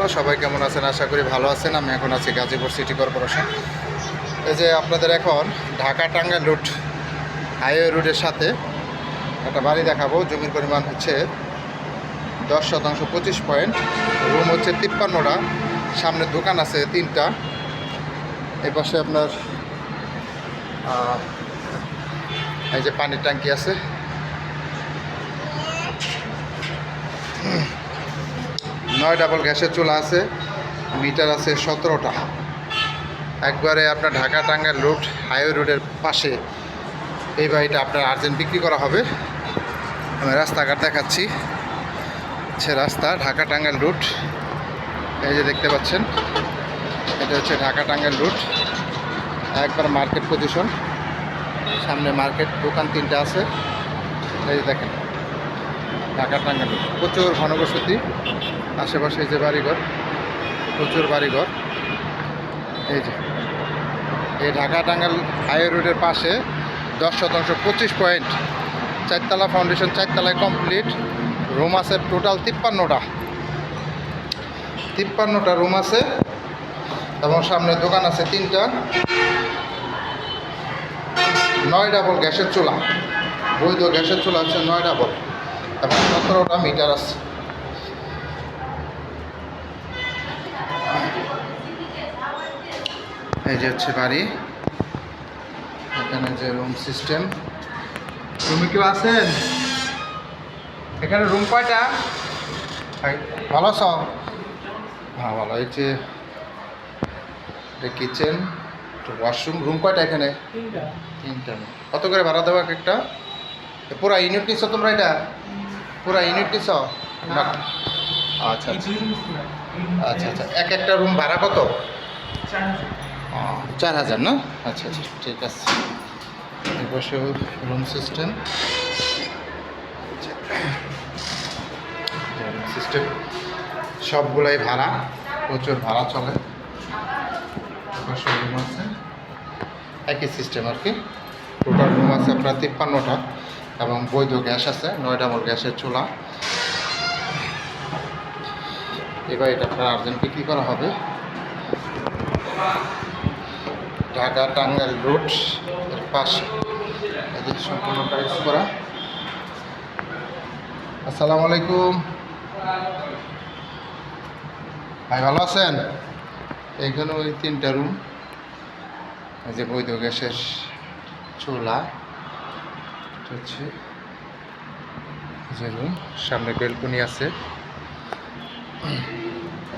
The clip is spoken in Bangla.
রহমতুল্লাহ সবাই কেমন আছেন? আশা করি ভালো আছেন। আমি এখন আছি গাজীপুর সিটি কর্পোরেশন। এই যে আপনাদের এখন ঢাকা টাঙ্গাইল রুট, হাইওয়ে রুটের সাথে একটা বাড়ি দেখাবো। জমির পরিমাণ হচ্ছে দশ শতাংশ, পঁচিশ পয়েন্ট। রুম হচ্ছে তিপ্পান্নটা। সামনে দোকান আছে তিনটা। এই পাশে আপনার এই যে পানির ট্যাঙ্কি আছে। নয় ডাবল গ্যাসের চুলা আছে, মিটার আছে সতেরোটা। একবারে আপনার ঢাকা টাঙ্গাইল রুট হাইওয়ে রোডের পাশে এই বাড়িটা আপনার আর্জেন্ট বিক্রি করা হবে। আমি রাস্তাঘাট দেখাচ্ছি। হচ্ছে রাস্তা, ঢাকা টাঙ্গাইল রুট এই যে দেখতে পাচ্ছেন, এটা হচ্ছে ঢাকা টাঙ্গাইল রুট একবার মার্কেট পজিশন। সামনে মার্কেট, দোকান তিনটা আছে। এই যে দেখেন। ঢাকা টাঙ্গাইল প্রচুর ঘনবসতি, আশেপাশে যে বাড়িঘর, প্রচুর বাড়িঘর। এই যে, এই ঢাকা টাঙ্গাইল হাইওয়ে রোডের পাশে দশ শতাংশ, পঁচিশ পয়েন্ট, চারতলা ফাউন্ডেশন, চারতলায় কমপ্লিট, রুম আছে টোটাল তিপ্পান্নটা। তিপ্পান্নটা রুম আছে এবং সামনে দোকান আছে তিনটা। নয় ডাবল গ্যাসের চুলা, বৈধ গ্যাসের চুলা হচ্ছে নয় ডাবল এবং সতেরোটা মিটার আছে। এই যে হচ্ছে বাড়ি। এখানে যে রুম সিস্টেম রুমে কেউ আছেন? এখানে রুম কয়টা? ভালো আছো? হ্যাঁ ভালো। এই যে কিচেন ওয়াশরুম রুম কয়টা এখানে? তিনটা। কত করে ভাড়া দেবো এক একটা? পুরা ইউনিট নিচ্ছ তোমরা এটা? পুরা ইউনিট নিচ্ছ না আচ্ছা আচ্ছা। আচ্ছা আচ্ছা। এক একটা রুম ভাড়া কত? চার হাজার। না? আচ্ছা আচ্ছা ঠিক আছে। এপাশে রুম সিস্টেম সিস্টেম সবগুলাই ভাড়া। প্রচুর ভাড়া চলে। রুম আছে। একই সিস্টেম আর কি। টোটাল রুম আছে আপনার তিপ্পান্নটা। এবং বৈধ গ্যাস আছে নয়টা আমার গ্যাসের চুলা। এবার এটা আপনার আর্জেন্ট বিক্রি করা হবে। ঢাকা টাঙ্গাইল রোডের পাশে। এদের সম্পূর্ণ টাইলস করা। আসসালামু আলাইকুম। ভাই, ভালো আছেন? এইখানে ওই তিনটা রুম যে বৈধ গ্যাসের চুলা। এটা হচ্ছে সামনে বেলকনি আছে।